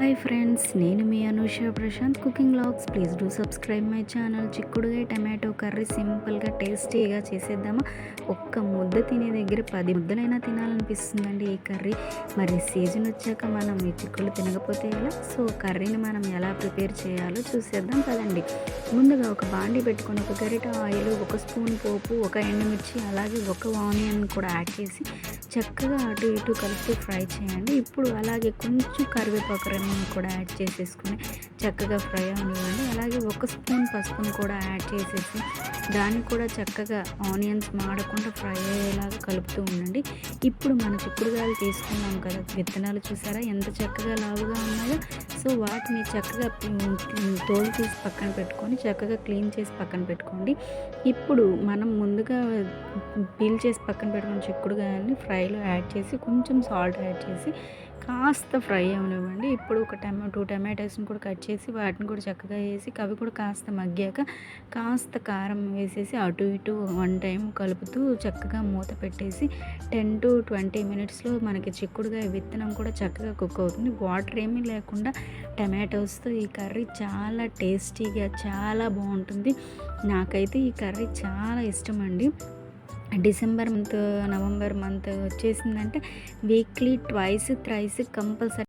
Hi friends నేను మీ Anusha Prashanth. Cooking logs please do subscribe my channel చిక్కుడుగా tomato curry సింపుల్గా టేస్టీగా చేసేద్దామా? ఒక్క ముద్ద తినే దగ్గర పది ముద్దలైనా తినాలనిపిస్తుందండి ఈ కర్రీ. మరి సీజన్ వచ్చాక మనం ఈ చిక్కులు తినకపోతే ఎలా? సో కర్రీని మనం ఎలా ప్రిపేర్ చేయాలో చూసేద్దాం కదండి ముందుగా ఒక బాండి పెట్టుకొని ఒక గరిట ఆయిల్ ఒక స్పూన్ పోపు ఒక ఎండుమిర్చి అలాగే ఒక ఆనియన్ కూడా యాడ్ చేసి చక్కగా అటు ఇటు కలిపి ఫ్రై చేయండి. ఇప్పుడు అలాగే కొంచెం కరివేపాకు రెమ్మను కూడా యాడ్ చేసేసుకొని చక్కగా ఫ్రై అవ్వనివ్వండి అలాగే ఒక స్పూన్ పసుపును కూడా యాడ్ చేసేసి దాన్ని కూడా చక్కగా ఆనియన్స్ మాడకుండా ఫ్రై అయ్యేలాగా కలుపుతూ ఉండండి. ఇప్పుడు మన చిక్కుడుగాయలు తీసుకున్నాం కదా విత్తనాలు చూసారా? ఎంత చక్కగా లావుగా ఉన్నాయో. సో వాటిని చక్కగా తోలు తీసి పక్కన పెట్టుకొని చక్కగా క్లీన్ చేసి పక్కన పెట్టుకోండి. ఇప్పుడు మనం ముందుగా పీల్ చేసి పక్కన పెట్టుకున్న చిక్కుడుగాయల్ని ఫ్రైలో యాడ్ చేసి కొంచెం సాల్ట్ యాడ్ చేసి కాస్త ఫ్రై అవనివ్వండి. ఇప్పుడు ఒక టమా టూ టమాటోస్ని కూడా కట్ చేసి వాటిని కూడా చక్కగా వేసి అవి కూడా కాస్త మగ్గాక కాస్త కారం వేసేసి అటు ఇటు వన్ టైం కలుపుతూ చక్కగా మూత పెట్టేసి టెన్ టు ట్వంటీ మినిట్స్లో మనకి చిక్కుడుగా విత్తనం కూడా చక్కగా కుక్ అవుతుంది. వాటర్ ఏమీ లేకుండా టమాటోస్తో ఈ కర్రీ చాలా టేస్టీగా చాలా బాగుంటుంది. నాకైతే ఈ కర్రీ చాలా ఇష్టం అండి డిసెంబర్ మంత్ నవంబర్ మంత్ వచ్చేసిందంటే వీక్లీ ట్వైస్ త్రైస్ కంపల్సరీ